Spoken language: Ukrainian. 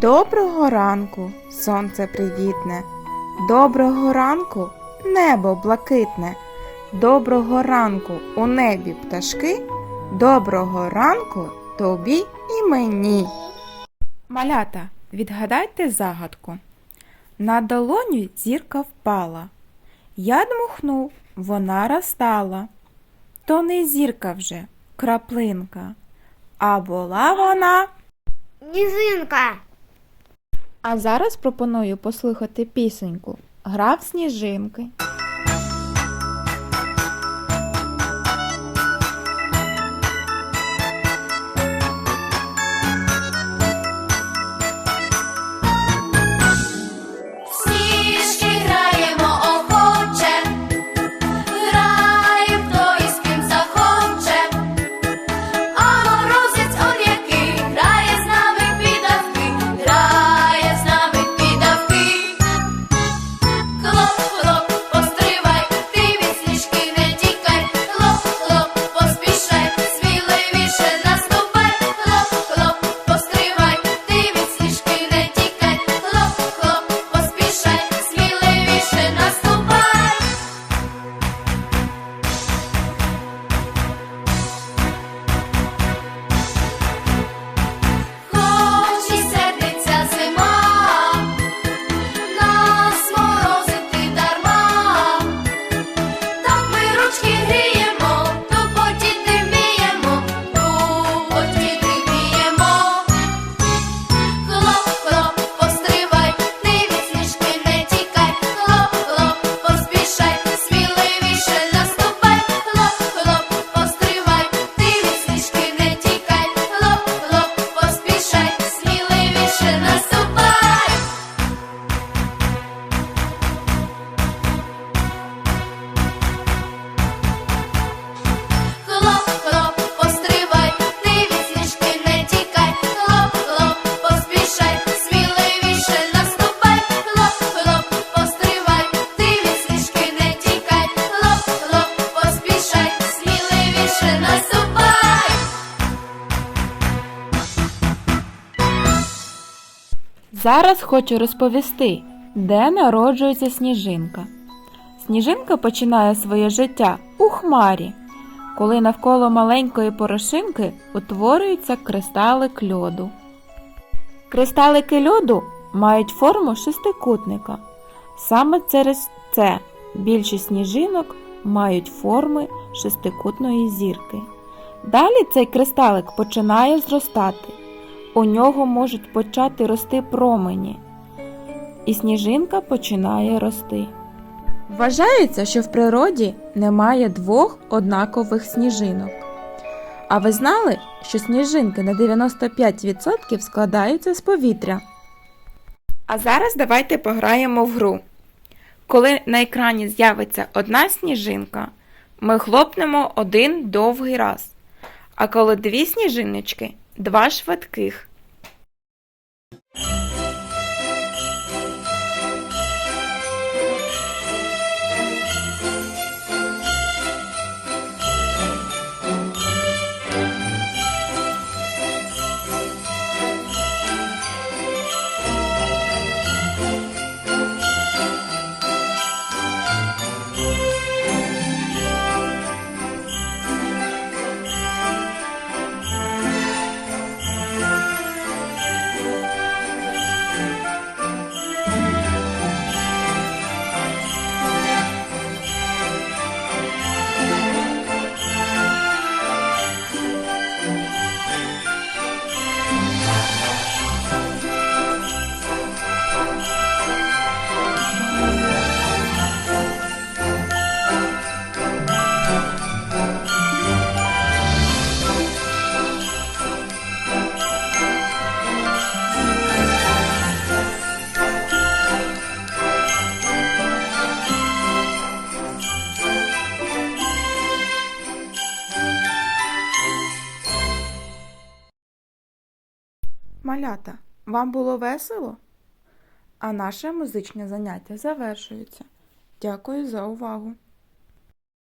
Доброго ранку, сонце привітне. Доброго ранку, небо блакитне. Доброго ранку у небі пташки. Доброго ранку тобі і мені. Малята, відгадайте загадку. На долоню зірка впала. Я дмухнув, вона розтала. То не зірка вже, краплинка. А була вона. Ніжинка. А зараз пропоную послухати пісеньку Грав сніжинки. Зараз хочу розповісти, де народжується сніжинка. Сніжинка починає своє життя у хмарі, коли навколо маленької порошинки утворюється кристалик льоду. Кристалики льоду мають форму шестикутника. Саме через це більшість сніжинок мають форми шестикутної зірки. Далі цей кристалик починає зростати. У нього можуть почати рости промені, і сніжинка починає рости. Вважається, що в природі немає двох однакових сніжинок. А ви знали, що сніжинки на 95% складаються з повітря? А зараз давайте пограємо в гру. Коли на екрані з'явиться одна сніжинка, ми хлопнемо один довгий раз. А коли дві сніжиночки два швидких. Малята, вам було весело? А наше музичне заняття завершується. Дякую за увагу!